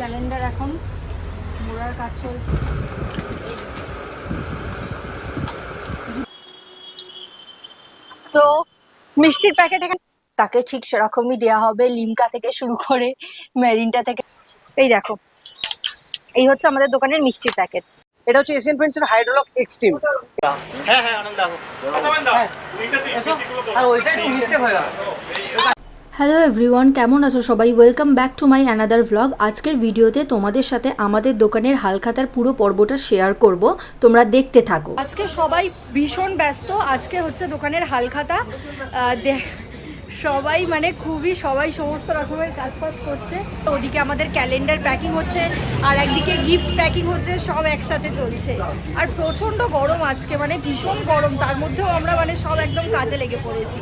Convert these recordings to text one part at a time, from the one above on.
Calendar এখন। মোড়ার কাজ চলছে। তো মিষ্টির প্যাকেট এখানে তাকে ঠিক সেরকমই দেওয়া হবে লিমকা থেকে শুরু করে মেরিনটা থেকে। এই দেখো এই হচ্ছে আমাদের দোকানের মিষ্টির প্যাকেট। এটা হচ্ছে এশিয়ান পেন্টসের হাইড্রোলক এক্সট্রিম। হ্যাঁ হ্যাঁ আনন্দ আসো। আর ওইটা একটু মিস্টেক হয়ে গেল। হ্যালো এভরিওয়ান কেমন আছো সবাই? Welcome back to my another vlog আজকের ভিডিওতে তোমাদের সাথে আমাদের দোকানের হালখাতার পুরো পর্বটা শেয়ার করব। তোমরা দেখতে থাকো। আজকে সবাই ভীষণ ব্যস্ত। আজকে হচ্ছে দোকানের হালখাতা। সবাই মানে খুবই, সবাই সমস্ত রকমের কাজ ফাজ করছে। ওদিকে আমাদের ক্যালেন্ডার প্যাকিং হচ্ছে, আর একদিকে গিফট প্যাকিং হচ্ছে, সব একসাথে চলছে। আর প্রচণ্ড গরম আজকে মানে ভীষণ গরম। তার মধ্যেও আমরা মানে সব একদম কাজে লেগে পড়েছি।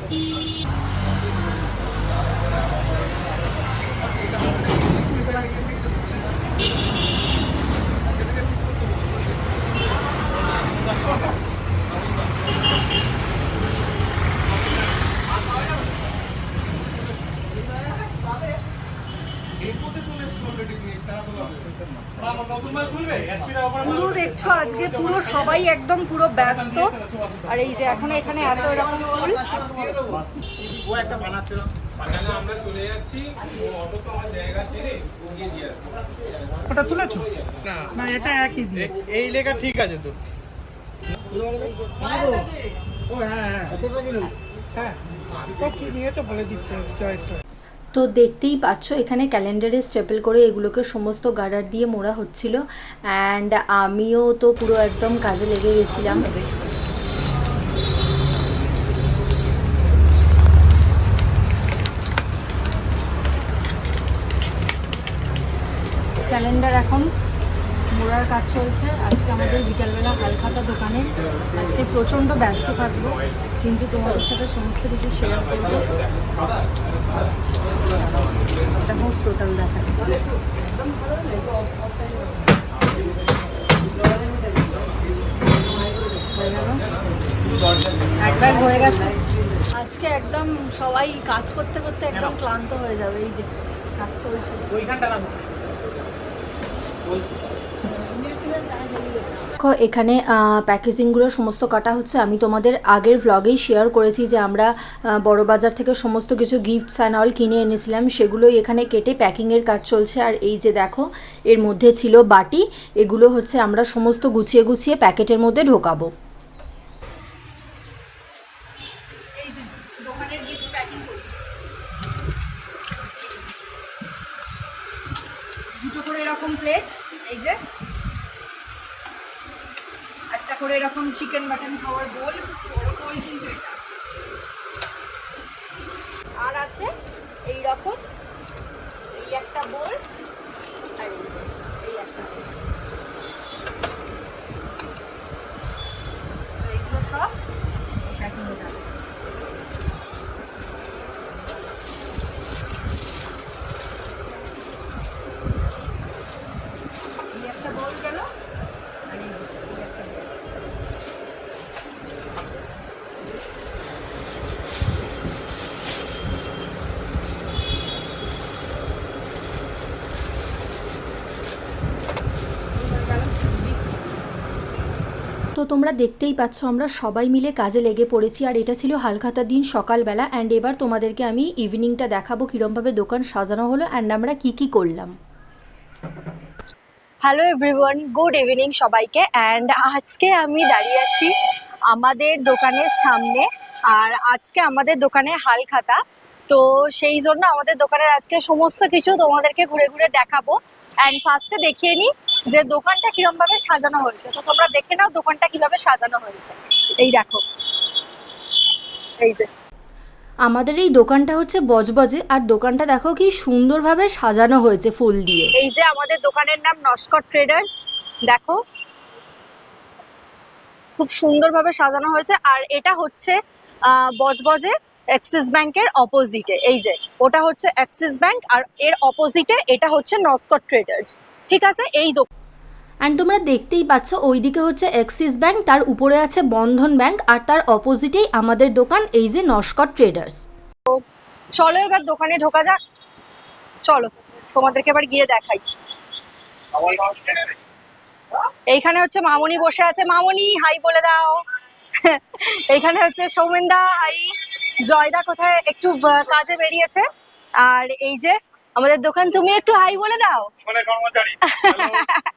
পুরো দেখছ আজকে পুরো সবাই একদম পুরো ব্যস্ত। আর এই যে এখন এখানে এত এরকম ফুল। ও একটা বানাচ্ছে আমরা চলে যাচ্ছি। ও অটো তো আমার জায়গা ছেড়ে গিয়ে দিয়ে ওটা তুলেছো? না। না এটা একই দিয়ে। এই লেখা ঠিক আছে তো। ও হ্যাঁ হ্যাঁ। হ্যাঁ। কি নিয়েছো বলে দিচ্ছে জয়টা তো দেখতেই পাচ্ছ, এখানে ক্যালেন্ডারে স্টেপল করে এগুলোকে সমস্ত গার্ডার দিয়ে মোড়া হচ্ছিল। অ্যান্ড আমিও তো পুরো একদম কাজে লেগে গেছিলাম। ক্যালেন্ডার এখন মোড়ার কাজ চলছে। আজকে আমাদের বিকালবেলা হালখাতা দোকানে। আজকে প্রচণ্ড ব্যস্ত থাকব, কিন্তু তোমাদের সাথে সমস্ত কিছু শেয়ার করব। দেখো টোটাল দেখা হয়ে গেছে। আজকে একদম সবাই কাজ করতে করতে একদম ক্লান্ত হয়ে যাবে এই যে কাজ চলছে। ওইখানটা এখানে প্যাকেজিংগুলো সমস্ত কাটা হচ্ছে। আমি তোমাদের আগের ভ্লগেই শেয়ার করেছি যে আমরা বড় বাজার থেকে সমস্ত কিছু গিফটস অ্যান্ড অল কিনে এনেছিলাম। সেগুলোই এখানে কেটে প্যাকিংয়ের কাজ চলছে। আর এই যে দেখো, এর মধ্যে ছিল বাটি। এগুলো হচ্ছে আমরা সমস্ত গুছিয়ে গুছিয়ে প্যাকেটের মধ্যে ঢোকাবো এই যে দোকানের গিফট প্যাকিং করছি দুটো করে এরকম প্লেট এই যে একটা করে এরকম চিকেন মাটন খাওয়ার বোল কিন্তু এটা আর আছে এই রকম এই একটা বোল আর এই যে, এই একটা bowl। তো এগুলো সব প্যাকিংয়ে যাবে এই একটা বোল গেল আর এই যে, এই একটা bowl। তো তোমরা দেখতেই পাচ্ছ, আমরা সবাই মিলে কাজে লেগে পড়েছি। আর এটা ছিল হালখাতার দিন সকালবেলা অ্যান্ড এবার তোমাদেরকে আমি ইভিনিংটা দেখাবো কীরমভাবে দোকান সাজানো হলো অ্যান্ড আমরা কি কি করলাম। হ্যালো এভরিওয়ান গুড ইভিনিং সবাইকে অ্যান্ড আজকে আমি দাঁড়িয়ে আছি আমাদের দোকানের সামনে, আর আজকে আমাদের দোকানে হালখাতা। তো সেই জন্য আমাদের দোকানের আজকে সমস্ত কিছু তোমাদেরকে ঘুরে ঘুরে দেখাবো। অ্যান্ড ফার্স্টে দেখিয়ে নিই যে দোকানটা কিরম ভাবে সাজানো হয়েছে তো তোমরা দেখে নাও দোকানটা কীভাবে সাজানো হয়েছে। এই দেখো। এই যে। আমাদের এই দোকানটা হচ্ছে বজবজে আর দোকানটা দেখো কি সুন্দরভাবে সাজানো হয়েছে ফুল দিয়ে। এই যে আমাদের দোকানের নাম নস্কট ট্রেডার্স দেখো। খুব সুন্দরভাবে সাজানো হয়েছে আর এটা হচ্ছে আহ, বজবজে অ্যাক্সিস ব্যাংকের অপোজিটে। এই যে ওটা হচ্ছে অ্যাক্সিস ব্যাংক আর এর অপোজিটে এটা হচ্ছে নস্কট ট্রেডার্স। ঠিক আছে? এই দোকান অ্যান্ড তোমরা দেখতেই পাচ্ছ ওইদিকে হচ্ছে অ্যাক্সিস ব্যাংক তার উপরে আছে বন্ধন ব্যাংক আর তার অপোজিটেই আমাদের দোকান এই যে নস্কট ট্রেডার্স চলো এবার দোকানে ঢোকা যাক। চলো তোমাদেরকে এবার গিয়ে দেখাই। এইখানে হচ্ছে মামনি বসে আছে। মামনি হাই বলে দাও। এইখানে হচ্ছে সৌমেনদা হাই জয়দা কোথায়? একটু কাজে বেরিয়েছে। আর এই যে আমাদের দোকান তুমি একটু হাই বলে দাও। মানে কর্মচারী।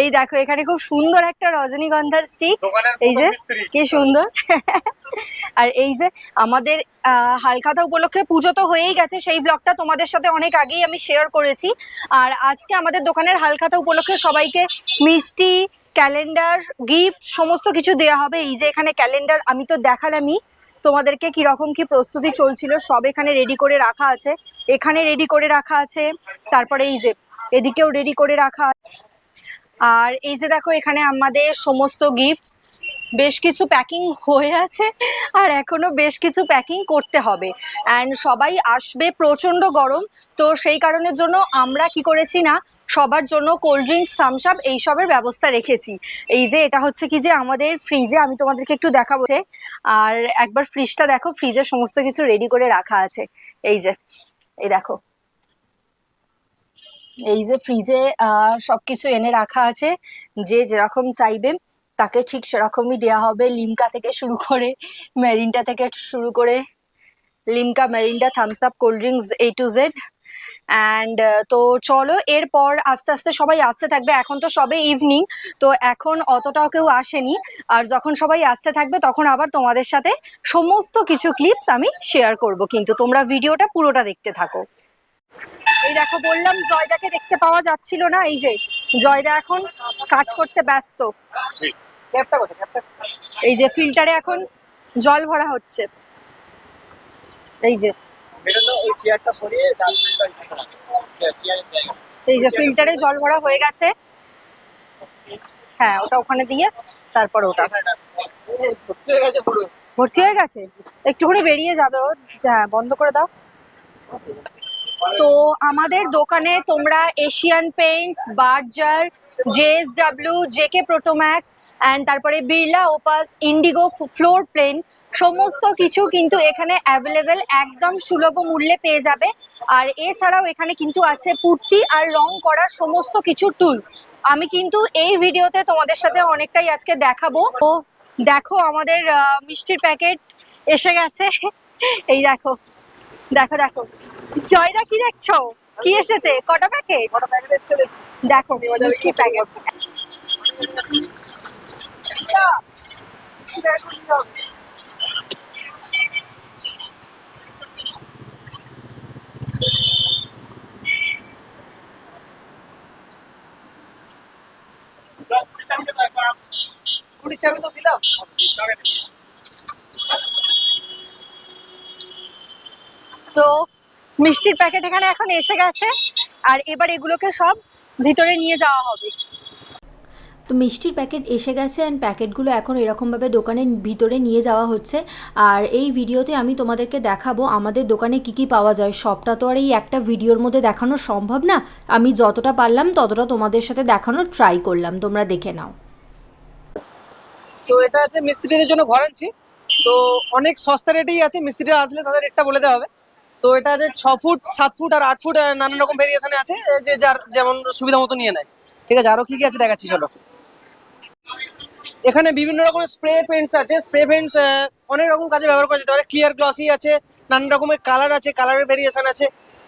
এই দেখো এখানে খুব সুন্দর একটা রজনীগন্ধার স্টিক এই যে কি সুন্দর। আর এই যে আমাদের আহ, হালখাতা উপলক্ষে পুজো তো হয়েই গেছে সেই ব্লগটা তোমাদের সাথে অনেক আগেই আমি শেয়ার করেছি। আর আজকে আমাদের দোকানের হালখাতা উপলক্ষে সবাইকে মিষ্টি ক্যালেন্ডার গিফট সমস্ত কিছু দেওয়া হবে। এই যে এখানে ক্যালেন্ডার আমি তো দেখালামই। তোমাদেরকে কীরকম কি প্রস্তুতি চলছিল, সব এখানে রেডি করে রাখা আছে। এখানে রেডি করে রাখা আছে। তারপরে এই যে, এদিকেও রেডি করে রাখা। আর এই যে দেখো, এখানে আমাদের সমস্ত গিফটস বেশ কিছু প্যাকিং হয়ে আছে আর এখনও বেশ কিছু প্যাকিং করতে হবে। অ্যান্ড সবাই আসবে প্রচণ্ড গরম। তো সেই কারণের জন্য আমরা কি করেছি না সবার জন্য কোল্ড ড্রিঙ্কস থামস আপ এইসবের ব্যবস্থা রেখেছি। এই যে এটা হচ্ছে কি যে আমাদের ফ্রিজে আমি তোমাদেরকে একটু দেখাবো আর একবার ফ্রিজটা দেখো ফ্রিজে সমস্ত কিছু রেডি করে রাখা আছে। এই যে, এই দেখো। এই যে ফ্রিজে সবকিছু এনে রাখা আছে। যে যেরকম চাইবে, তাকে ঠিক সেরকমই দেওয়া হবে। লিমকা থেকে শুরু করে মেরিনটা থেকে শুরু করে Limca মেরিনটা Thums Up cold drinks A to Z and তো চলো, এরপর আস্তে আস্তে সবাই আসতে থাকবে। এখন তো সবে ইভিনিং তো এখন অতটাও কেউ আসেনি। আর যখন সবাই আসতে থাকবে, তখন আবার তোমাদের সাথে সমস্ত কিছু ক্লিপস আমি শেয়ার করব। কিন্তু তোমরা ভিডিওটা পুরোটা দেখতে থাকো। এই দেখো, বললাম জয়দাকে দেখতে পাওয়া যাচ্ছিল না। এই যে, জয়দা এখন কাজ করতে ব্যস্ত। এই যে ফিল্টারে এখন জল ভরা হচ্ছে। এই যে এই যে ফিল্টারে জল ভরা হয়ে গেছে। হ্যাঁ ওটা ওখানে দিয়ে তারপর ওটা। ভর্তি হয়ে গেছে গেছে? একটুখানি বেরিয়ে যাবে ও। হ্যাঁ বন্ধ করে দাও। তো আমাদের দোকানে তোমরা Asian Paints Berger JSW JK Protomax and তারপরে Birla Opus Indigo floor plain সমস্ত কিছু কিন্তু এখানে অ্যাভেলেবেল একদম সুলভ মূল্যে পেয়ে যাবে। আর এছাড়াও এখানে কিন্তু আছে পুট্টি আর রং করার সমস্ত কিছু টুলস আমি কিন্তু এই ভিডিওতে তোমাদের সাথে অনেকটাই আজকে দেখাবো। ও দেখো আমাদের মিষ্টির প্যাকেট এসে গেছে। এই দেখো দেখো দেখো। জয়দা কি দেখছ? কি এসেছে? কটা প্যাকেট দেখো। মিষ্টি প্যাকেট কুড়ি তো দিলাম তো মিষ্টির প্যাকেট এখানে এখন এসে গেছে আর এবার এগুলোকে সব ভিতরে নিয়ে যাওয়া হবে। তো মিষ্টির প্যাকেট এসে গেছে অ্যান্ড প্যাকেটগুলো এখন এরকমভাবে দোকানের ভিতরে নিয়ে যাওয়া হচ্ছে। আর এই ভিডিওতে আমি তোমাদেরকে দেখাবো আমাদের দোকানে কি কি পাওয়া যায়। সবটা তো আর এই একটা ভিডিওর মধ্যে দেখানো সম্ভব না। আমি যতটা পারলাম ততটা তোমাদের সাথে দেখানোর ট্রাই করলাম। তোমরা দেখে নাও। তো এটা আছে মিস্ত্রিদের জন্য ঘর তো অনেক সস্তা রেটেই আছে, মিস্ত্রিরা আসলে তাদের রেটটা বলে দেওয়া হবে। তো এটা আছে ছ ফুট, সাত ফুট আর আট ফুট নানান রকম ভেরিয়েশনে আছে যে যার যেমন সুবিধা মতো নিয়ে নেয়। ঠিক আছে আরও কী কী আছে দেখাচ্ছি, চলো। এখানে বিভিন্ন রকমের স্প্রে পেন্টস আছে স্প্রে পেন্টস অনেক রকম কাজে ব্যবহার করা যেতে পারে। ক্লিয়ার গ্লসি আছে, নানান রকমের কালার আছে কালারের ভেরিয়েশন আছে।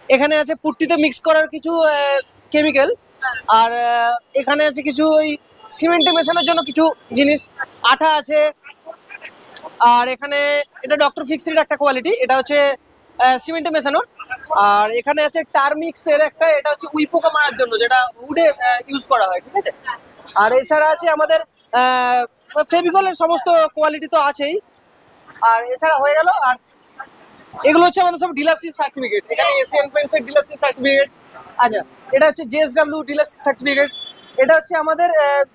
এখানে আছে পুট্টিতে মিক্স করার কিছু কেমিক্যাল আর এখানে আছে কিছু ওই সিমেন্টে মেশানোর জন্য কিছু জিনিস, আঠা আছে। আর এখানে এটা ডক্টর ফিক্সের একটা কোয়ালিটি এটা হচ্ছে সিমেন্টে মেশানোর আর এখানে আছে টার্মিক্সের একটা, এটা হচ্ছে উই পোকা মারার জন্য, যেটা উডে ইউজ করা হয়, ঠিক আছে? আর এছাড়া আছে আমাদের ফেভিকলের সমস্ত কোয়ালিটি তো আছেই। আর এছাড়া হয়ে গেল, আর এগুলো হচ্ছে আমাদের সব ডিলারশিপ সার্টিফিকেট এখানে এশিয়ান পেন্টসের ডিলারশিপ সার্টিফিকেট আচ্ছা এটা হচ্ছে জেএসডাব্লিউ ডিলারশিপ সার্টিফিকেট এটা হচ্ছে আমাদের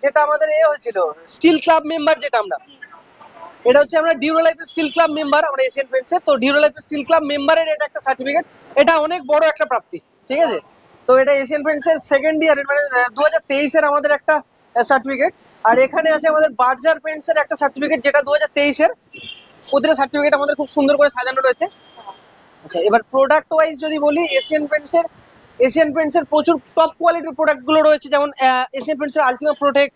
যেটা আমাদের এ হয়েছিল স্টিল ক্লাব মেম্বার যেটা আমরা। এটা হচ্ছে আমরা Duro life steel club member আমরা এশিয়ান পেন্টসের তো ডিউরো লাইফ স্টিল ক্লাব মেম্বারের এটা একটা সার্টিফিকেট এটা অনেক বড় একটা প্রাপ্তি, ঠিক আছে? তো এটা এশিয়ান পেন্টসের সেকেন্ড ইয়ারের মানে দু হাজার তেইশের আমাদের একটা সার্টিফিকেট আর এখানে আছে আমাদের বার্জার পেন্টসের একটা সার্টিফিকেট যেটা দু হাজার তেইশের ওদের সার্টিফিকেট আমাদের খুব সুন্দর করে সাজানো রয়েছে। আচ্ছা এবার প্রোডাক্ট ওয়াইজ যদি বলি এশিয়ান পেন্টসের এশিয়ান পেন্টসের প্রচুর টপ কোয়ালিটির প্রোডাক্টগুলো রয়েছে, যেমন এশিয়ান পেন্টসের আলটিমা প্রোটেক্ট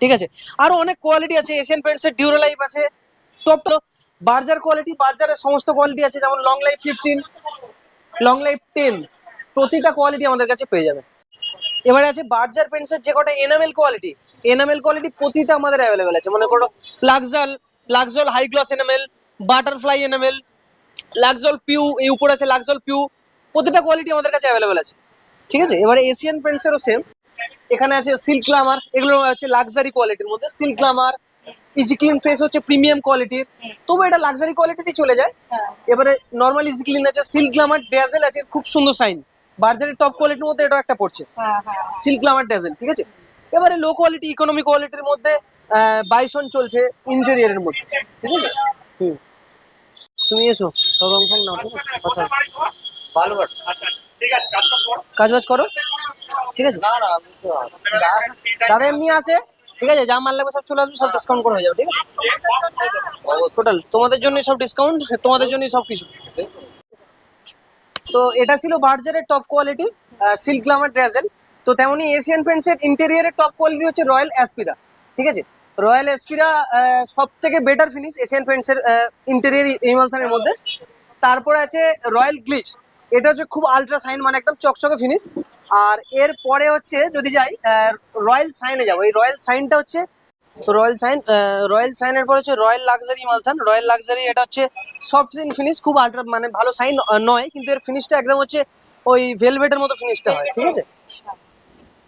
ঠিক আছে? আরও অনেক কোয়ালিটি আছে এশিয়ান পেন্টসের ডিউরালাইফ আছে টপ টপ বার্জার কোয়ালিটি বার্জারের সমস্ত কোয়ালিটি আছে, যেমন long life fifteen long life ten প্রতিটা কোয়ালিটি আমাদের কাছে পেয়ে যাবে। এবারে আছে বার্জার পেন্টসের যে কটা এনামেল কোয়ালিটি এনামেল কোয়ালিটি প্রতিটা আমাদের অ্যাভেলেবেল আছে। মনে করো Luxol Luxol high gloss enamel butterfly enamel Luxol PU এই উপরে আছে লাক্সল পিউ প্রতিটা কোয়ালিটি আমাদের কাছে অ্যাভেলেবেল আছে। ঠিক আছে? এবারে এশিয়ান পেন্টসেরও সেম এখানে আছে সিল্ক গ্লামার এগুলো হচ্ছে লাক্সারি কোয়ালিটির মধ্যে। Silk glamour easy clean face হচ্ছে প্রিমিয়াম কোয়ালিটির তবু এটা লাক্সারি কোয়ালিটিতে চলে যায়। এবারে নর্মাল ইজি ক্লিন আছে সিল্ক গ্লামার ড্যাজেল আছে খুব সুন্দর সাইন বার্জারের টপ কোয়ালিটির মধ্যে এটাও একটা পড়ছে। সিল্ক গ্লামার ড্যাজেল ঠিক আছে? এবারে লো কোয়ালিটি ইকোনমি কোয়ালিটির মধ্যে বাইসন চলছে ইন্টেরিয়ারের মধ্যে। ঠিক আছে? হুম। তুমি এসো। সব রং ফং আছে? কথা ভালো কাজ বাজ করো? ঠিক আছে? দাদা এমনি আছে? ঠিক আছে যা মাল লাগবে সব চলে আসবে সব ডিসকাউন্ট করে হয়ে যাবে ঠিক আছে? টোটাল তোমাদের জন্য সব ডিসকাউন্ট তোমাদের জন্য সব কিছু। তো এটা ছিল বার্জারের top quality silk glamour dazzle তো তেমনি এশিয়ান পেন্টসের ইন্টেরিয়ারের টপ কোয়ালিটি হচ্ছে রয়্যাল অ্যাসপিরা ঠিক আছে? রয়্যাল অ্যাসপিরা সব থেকে বেটার ফিনিশ এশিয়ান পেন্টসের ইন্টেরিয়ার ইমালসানের মধ্যে। তারপরে আছে রয়্যাল গ্লিচ এটা হচ্ছে খুব আলট্রা সাইন মানে একদম চকচকে ফিনিশ আর এর পরে হচ্ছে যদি যাই রয়্যাল সাইনে যাব। এই রয়্যাল সাইনটা হচ্ছে তো রয়্যাল সাইন রয়্যাল সাইনের পর হচ্ছে Royale luxury emulsion. Royale luxury এটা হচ্ছে সফট সিন ফিনিশ খুব আলট্রা মানে ভালো সাইন নয় কিন্তু এর ফিনিশটা একদম হচ্ছে ওই ভেলভেটের মতো ফিনিশটা হয় ঠিক আছে?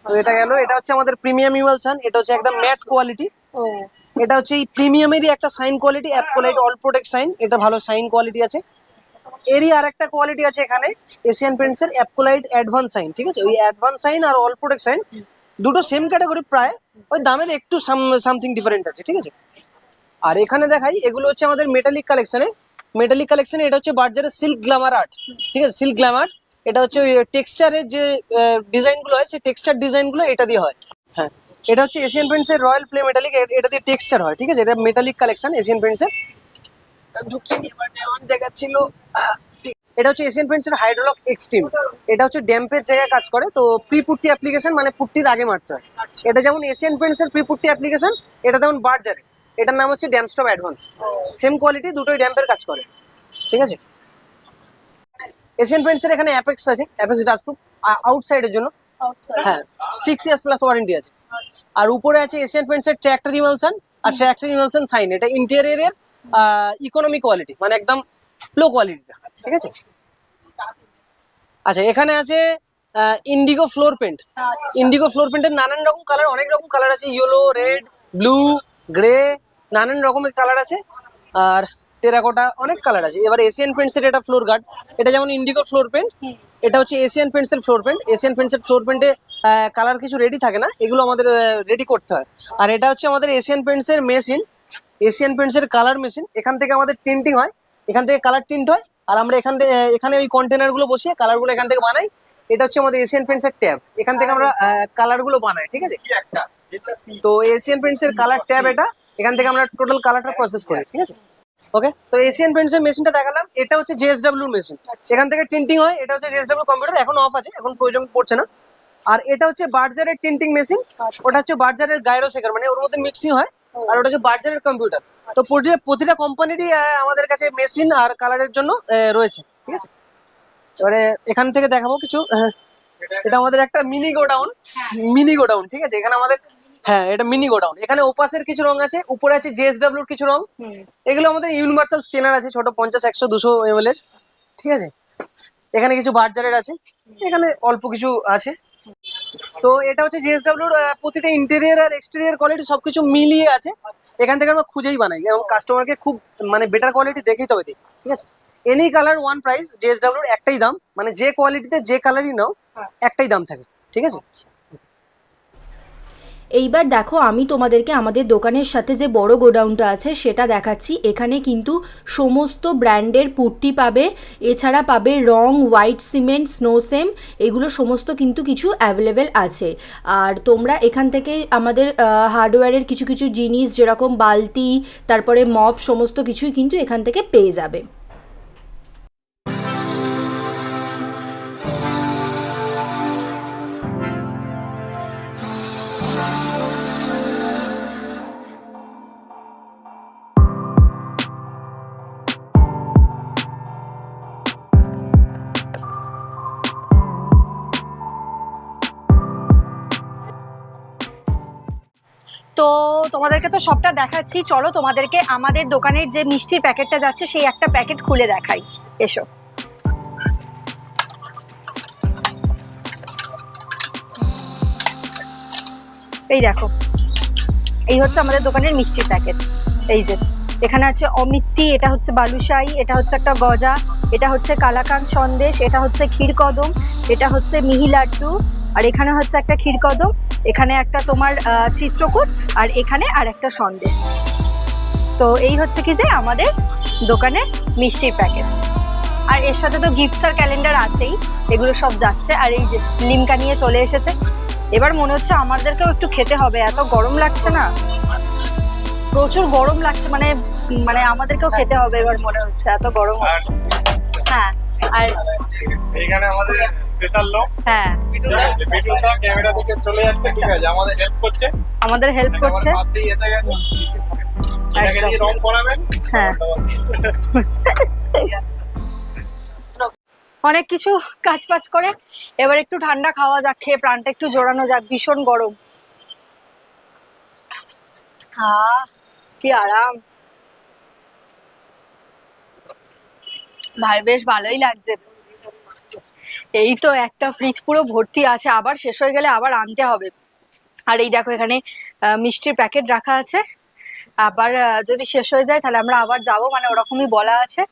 তো এটা গেল এটা হচ্ছে আমাদের প্রিমিয়াম ইমালসান এটা হচ্ছে একদম ম্যাট কোয়ালিটি এটা হচ্ছে এই প্রিমিয়ামেরই একটা shine quality app quality all protect shine এটা ভালো সাইন কোয়ালিটি আছে। এরই আর একটা কোয়ালিটি আছে এখানে এশিয়ান পেন্টসের অ্যাপকোলাইট অ্যাডভান্স সাইন ঠিক আছে? ওই অ্যাডভান্স সাইন আর অল প্রোটেক্ট সাইন দুটো সেম ক্যাটাগরি প্রায়, ওই দামের একটু সামথিং ডিফারেন্ট আছে, ঠিক আছে? আর এখানে দেখাই, এগুলো হচ্ছে আমাদের মেটালিক কালেকশনে মেটালিক কালেকশনে এটা হচ্ছে বার্জারের সিল্ক গ্ল্যামার আর্ট ঠিক আছে? সিল্ক গ্ল্যামার এটা হচ্ছে ওই টেক্সচারের যে ডিজাইনগুলো হয়, সেই টেক্সচার ডিজাইনগুলো এটা দিয়ে হয়। হ্যাঁ এটা হচ্ছে এশিয়ান পেন্টসের রয়্যাল প্লে মেটালিক এটা দিয়ে টেক্সচার হয়, ঠিক আছে? এটা মেটালিক কালেকশন এশিয়ান পেন্টসের ঢুকিয়ে এবার নেওয়ার জায়গা ছিল এটা হচ্ছে এশিয়ান পেন্টসের হাইড্রোলক এক্সট্রিম এটা হচ্ছে ড্যাম্পের জায়গায় কাজ করে তো প্রি পুট্টি অ্যাপ্লিকেশন মানে পুট্টির আগে মারতে হয়। এটা যেমন এশিয়ান পেন্টসের প্রি পুট্টি অ্যাপ্লিকেশন এটা যেমন বার্জারে এটার নাম হচ্ছে ড্যামস্টপ অ্যাডভান্স সেম কোয়ালিটি দুটোই ড্যাম্পের কাজ করে। ঠিক আছে? এশিয়ান পেন্টসের এখানে অ্যাপেক্স আছে অ্যাপেক্স ডাস্টপ্রুফ আউটসাইডের জন্য। হ্যাঁ সিক্স ইয়ার্স প্লাস ওয়ারেন্টি আছে। আর উপরে আছে এশিয়ান পেন্টসের ট্র্যাক্টর ইমালসান আর ট্র্যাক্টর ইমালসান সাইন এটা ইন্টেরিয়রের ইকোনমি কোয়ালিটি মানে একদম লো কোয়ালিটিটা ঠিক আছে? আচ্ছা। এখানে আছে Indigo floor paint Indigo floor পেন্টের নানান রকম কালার অনেক রকম কালার আছে ইয়েলো রেড ব্লু গ্রে নানান রকমের কালার আছে। আর টেরাকোটা অনেক কালার আছে। এবার এশিয়ান পেন্টসের এটা ফ্লোর গার্ড এটা যেমন ইন্ডিগো ফ্লোর পেন্ট এটা হচ্ছে এশিয়ান পেন্টসের ফ্লোর পেন্ট এশিয়ান পেন্টসের ফ্লোর পেন্টে কালার কিছু রেডি থাকে না এগুলো আমাদের রেডি করতে হয়। আর এটা হচ্ছে আমাদের এশিয়ান পেন্টসের মেশিন এশিয়ান পেন্টস এর কালার মেশিন এখান থেকে আমাদের টিন্টিং হয় এখান থেকে কালার টিন্ট হয় আর আমরা এখান থেকে এখানে ওই কন্টেনারগুলো বসিয়ে কালারগুলো এখান থেকে বানাই। এটা হচ্ছে আমাদের এশিয়ান পেন্টসের ট্যাব এখান থেকে আমরা কালারগুলো বানাই ঠিক আছে? তো এশিয়ান পেন্টস এর কালার ট্যাব এটা এখান থেকে আমরা টোটাল কালারটা প্রসেস করি ঠিক আছে? ওকে তো এশিয়ান পেন্টসের মেশিনটা দেখালাম এটা হচ্ছে জেএসডব্লিউ মেশিন এখান থেকে টিন্টিং হয় এটা হচ্ছে জেএসডব্লিউ কম্পিউটার এখন অফ আছে এখন প্রয়োজন পড়ছে না। আর এটা হচ্ছে বার্জারের টিন্টিং মেশিন ওটা হচ্ছে বার্জারের গাইরো শেখার মানে ওর মধ্যে মিক্সিং হয়। আর ওটা হচ্ছে বার্জারের কম্পিউটার তো প্রতিটা কোম্পানিরই আমাদের কাছে মেশিন আর কালারের জন্য রয়েছে ঠিক আছে? এবারে এখান থেকে দেখাবো কিছু এটা আমাদের একটা মিনি গোডাউন মিনি গোডাউন ঠিক আছে? এখানে আমাদের হ্যাঁ এটা মিনি গোডাউন এখানে ওপাসের কিছু রং আছে উপরে আছে জেএসডব্লিউর কিছু রং। এগুলো আমাদের ইউনিভার্সাল স্টেনার আছে ছোট পঞ্চাশ একশো দুশো এমএল এর ঠিক আছে? এখানে কিছু বার্জারের আছে এখানে অল্প কিছু আছে। তো এটা হচ্ছে জিএসডাব্লিউর প্রতিটা ইন্টেরিয়ার আর এক্সটেরিয়ার কোয়ালিটি সবকিছু মিলিয়ে আছে। এখান থেকে আমরা খুঁজেই বানাই এবং কাস্টমারকে খুব মানে বেটার কোয়ালিটি দেখেই তবে দিই ঠিক আছে? এনি কালার ওয়ান প্রাইস জিএসডাব্লিউর একটাই দাম। মানে যে কোয়ালিটিতে যে কালারই নাও একটাই দাম থাকে ঠিক আছে? এইবার দেখো আমি তোমাদেরকে আমাদের দোকানের সাথে যে বড় গোডাউনটা আছে সেটা দেখাচ্ছি। এখানে কিন্তু সমস্ত ব্র্যান্ডের পুট্টি পাবে। এছাড়া পাবে রং, হোয়াইট সিমেন্ট, স্নো সেম, এগুলো সমস্ত কিন্তু কিছু অ্যাভেলেবেল আছে। আর তোমরা এখান থেকে আমাদের হার্ডওয়্যারের কিছু কিছু জিনিস যেরকম বালতি, তারপরে মপ, সমস্ত কিছুই কিন্তু এখান থেকে পেয়ে যাবে। তো তোমাদেরকে তো সবটা দেখাচ্ছি। চলো তোমাদেরকে আমাদের দোকানের যে মিষ্টির প্যাকেটটা যাচ্ছে, সেই একটা প্যাকেট খুলে দেখাই। এসো। এই দেখো। এই হচ্ছে আমাদের দোকানের মিষ্টির প্যাকেট। এই যে, এখানে আছে অমিত্তি, এটা হচ্ছে বালুশাই এটা হচ্ছে একটা গজা, এটা হচ্ছে কালাকান সন্দেশ, এটা হচ্ছে ক্ষীরকদম এটা হচ্ছে মিহি লাড্ডু আর এখানে হচ্ছে একটা ক্ষীরকদম, এখানে একটা তোমার চিত্রকূট, আর এখানে আর একটা সন্দেশ। তো এই হচ্ছে কি যে আমাদের দোকানের মিষ্টির প্যাকেট। আর এর সাথে তো গিফটস আর ক্যালেন্ডার আছেই, এগুলো সব যাচ্ছে। আর এই যে লিমকা নিয়ে চলে এসেছে। এবার মনে হচ্ছে আমাদেরকেও একটু খেতে হবে। এত গরম লাগছে না। প্রচুর গরম লাগছে মানে মানে আমাদেরকেও খেতে হবে এবার মনে হচ্ছে। এত গরম হচ্ছে। হ্যাঁ আর এইখানে আমাদের স্পেশাল লোক। হ্যাঁ। বিটুলদা ক্যামেরা থেকে চলে যাচ্ছে ঠিক আছে? আমাদের হেল্প করছে। আমাদের হেল্প করছে। আমার এসে গেছে। এটাকে দিয়ে রং করাবেন। হ্যাঁ। অনেক কিছু কাজ বাজ করে। এবার একটু ঠান্ডা খাওয়া যাক খেয়ে প্রাণটা একটু জোড়ানো যাক। ভীষণ গরম। আহ কি আরাম। ভাই বেশ ভালোই লাগছে। এই তো একটা ফ্রিজ পুরো ভর্তি আছে, আবার শেষ হয়ে গেলে আবার আনতে হবে। আর এই দেখো এখানে মিষ্টির প্যাকেট রাখা আছে। আবার যদি শেষ হয়ে যায় তাহলে আমরা আবার যাব মানে ওরকমই বলা আছে।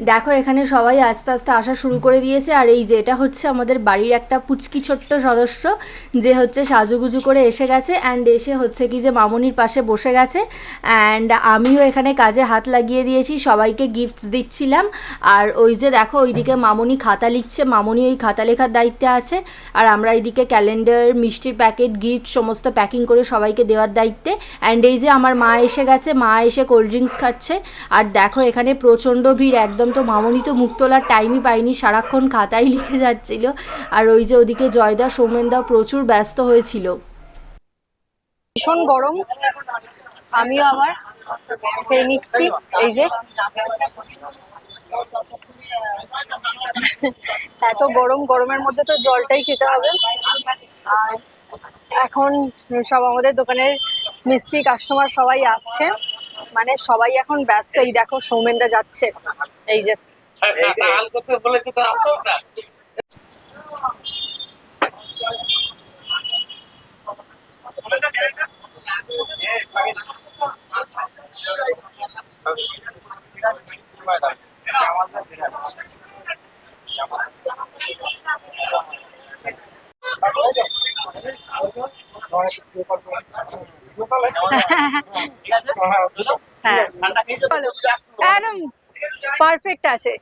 দেখো, এখানে সবাই আস্তে আস্তে আসা শুরু করে দিয়েছে। আর এই যে, এটা হচ্ছে আমাদের বাড়ির একটা পুচকি ছোট্ট সদস্য, যে হচ্ছে সাজুগুজু করে এসে গেছে। অ্যান্ড এসে হচ্ছে কি যে, মামনির পাশে বসে গেছে। অ্যান্ড আমিও এখানে কাজে হাত লাগিয়ে দিয়েছি, সবাইকে গিফটস দিচ্ছিলাম। আর ওই যে, দেখো, ওইদিকে মামনি খাতা লিখছে। মামনি ওই খাতা লেখার দায়িত্বে আছে। আর আমরা এইদিকে ক্যালেন্ডার মিষ্টির প্যাকেট গিফট সমস্ত প্যাকিং করে সবাইকে দেওয়ার দায়িত্বে। অ্যান্ড এই যে, আমার মা এসে গেছে। মা এসে কোল্ড ড্রিঙ্কস খাচ্ছে। আর দেখো, এখানে প্রচণ্ড ভিড়, একদম তো মামনি তো মুখ তোলার টাইমই পাইনি সারাক্ষণ খাতায় লিখে যাচ্ছিল। আর ওই যে ওদিকে জয়দা সৌমেনদা প্রচুর ব্যস্ত হয়েছিল। ভীষণ গরম। আমিও আবার খেয়ে নিচ্ছি, এই যে। এত গরম, গরমের মধ্যে তো জলটাই খেতে হবে। আর এখন সব আমাদের দোকানের মিস্ত্রি কাস্টমার সবাই আসছে। মানে সবাই এখন ব্যস্ত। এই দেখো সৌমেনদা যাচ্ছে। এই যে হাল করতে একদম পারফেক্ট আছে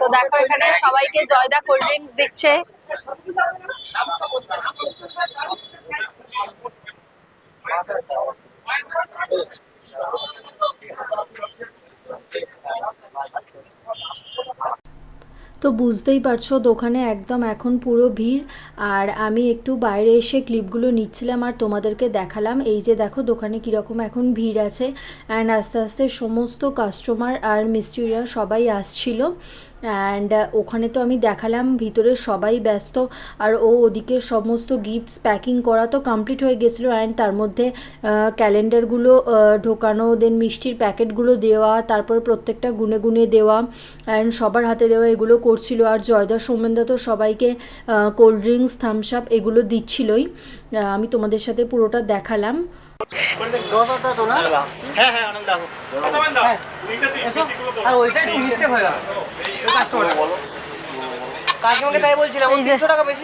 তো দেখো এখানে সবাইকে জয়দা কোল্ড ড্রিঙ্কস দিচ্ছে তো বুঝতেই পারছ, দোকানে একদম এখন পুরো ভিড়। আর আমি একটু বাইরে এসে ক্লিপগুলো নিচ্ছিলাম আর তোমাদেরকে দেখালাম। এই যে দেখো, দোকানে কীরকম এখন ভিড় আছে। অ্যান্ড আস্তে আস্তে সমস্ত কাস্টমার আর মিস্ত্রিরা সবাই আসছিল। অ্যান্ড ওখানে তো আমি দেখালাম ভিতরে সবাই ব্যস্ত আর ও ওদিকে সমস্ত গিফটস প্যাকিং করা তো কমপ্লিট হয়ে গেছিল অ্যান্ড তার মধ্যে ক্যালেন্ডারগুলো ঢোকানো দেন মিষ্টির প্যাকেটগুলো দেওয়া তারপর প্রত্যেকটা গুনে গুনে দেওয়া অ্যান্ড সবার হাতে দেওয়া এগুলো করছিল আর জয়দা সৌমেনদা তো সবাইকে কোল্ড ড্রিঙ্কস থামস আপ এগুলো দিচ্ছিলই। আমি তোমাদের সাথে পুরোটা দেখালাম। হ্যাঁ হ্যাঁ এসো। আর ওইটা একটু মিস্টেক হয়ে গেল।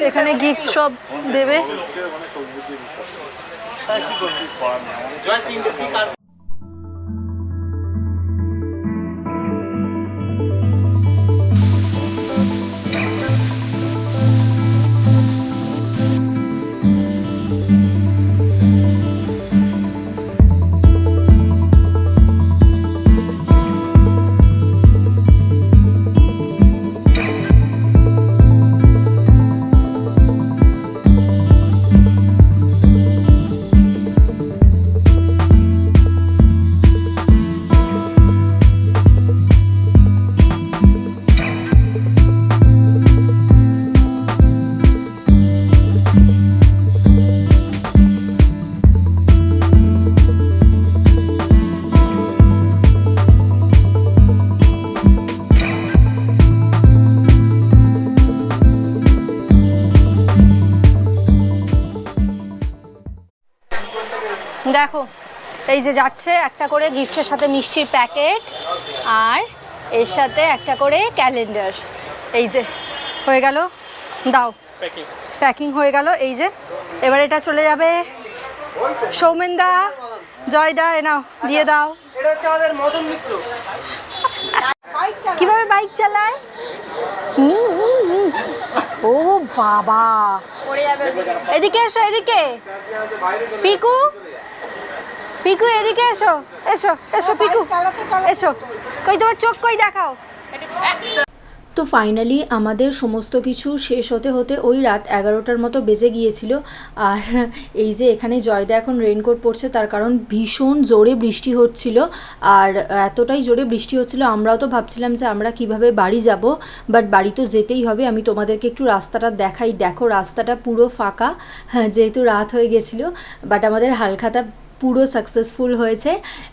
এখানে গিফট সব দেবে। জয় তিনটে দেখো এই যে যাচ্ছে একটা করে গিফটের সাথে মিষ্টির প্যাকেট আর এর সাথে একটা করে ক্যালেন্ডার এই যে হয়ে গেল দাও। প্যাকিং হয়ে গেল এই যে। এবার এটা চলে যাবে সৌমেনদা জয়দা এ নাও দিয়ে দাও। এটা হচ্ছে আমাদের মদন মিত্র। কীভাবে বাইক চালায়। ও বাবা। এদিকে এসো এদিকে। পিকু পিকু এদিকে এসো এসো এসো পিকু এসো। কই তোমার চোখ কই দেখাও। তো ফাইনালি আমাদের সমস্ত কিছু শেষ হতে হতে ওই রাত এগারোটার মতো বেজে গিয়েছিল। আর এই যে এখানে জয়দা এখন রেনকোট পড়ছে তার কারণ ভীষণ জোরে বৃষ্টি হচ্ছিল। আর এতটাই জোরে বৃষ্টি হচ্ছিল আমরাও তো ভাবছিলাম যে আমরা কীভাবে বাড়ি যাব বাট বাড়ি তো যেতেই হবে। আমি তোমাদেরকে একটু রাস্তাটা দেখাই। দেখো রাস্তাটা পুরো ফাঁকা হ্যাঁ, যেহেতু রাত হয়ে গেছিল বাট আমাদের হালখাতা পুরো সাকসেসফুল হয়েছে।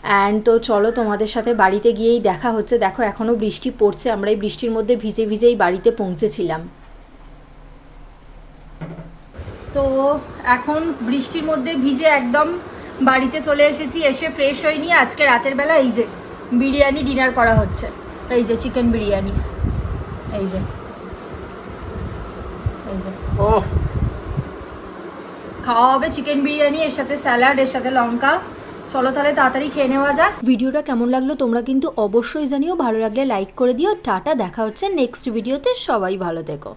অ্যান্ড তো চলো তোমাদের সাথে বাড়িতে গিয়েই দেখা হচ্ছে। দেখো এখনও বৃষ্টি পড়ছে। আমরা এই বৃষ্টির মধ্যে ভিজে ভিজেই বাড়িতে পৌঁছেছিলাম। তো এখন বৃষ্টির মধ্যে ভিজে একদম বাড়িতে চলে এসেছি। এসে ফ্রেশ হয়ে নিয়ে আজকে রাতের বেলা এই যে বিরিয়ানি ডিনার করা হচ্ছে। এই যে চিকেন বিরিয়ানি। এই যে। এই যে। খাওয়া হবে চিকেন বিরিয়ানি, এর সাথে স্যালাড এর সাথে লঙ্কা। চলো তাহলে তাড়াতাড়ি খেয়ে নেওয়া যাক। ভিডিওটা কেমন লাগল তোমরা কিন্তু অবশ্যই জানিও। ভালো লাগলে লাইক করে দিও। টাটা, দেখা হচ্ছে নেক্সট ভিডিওতে সবাই ভালো থেকো।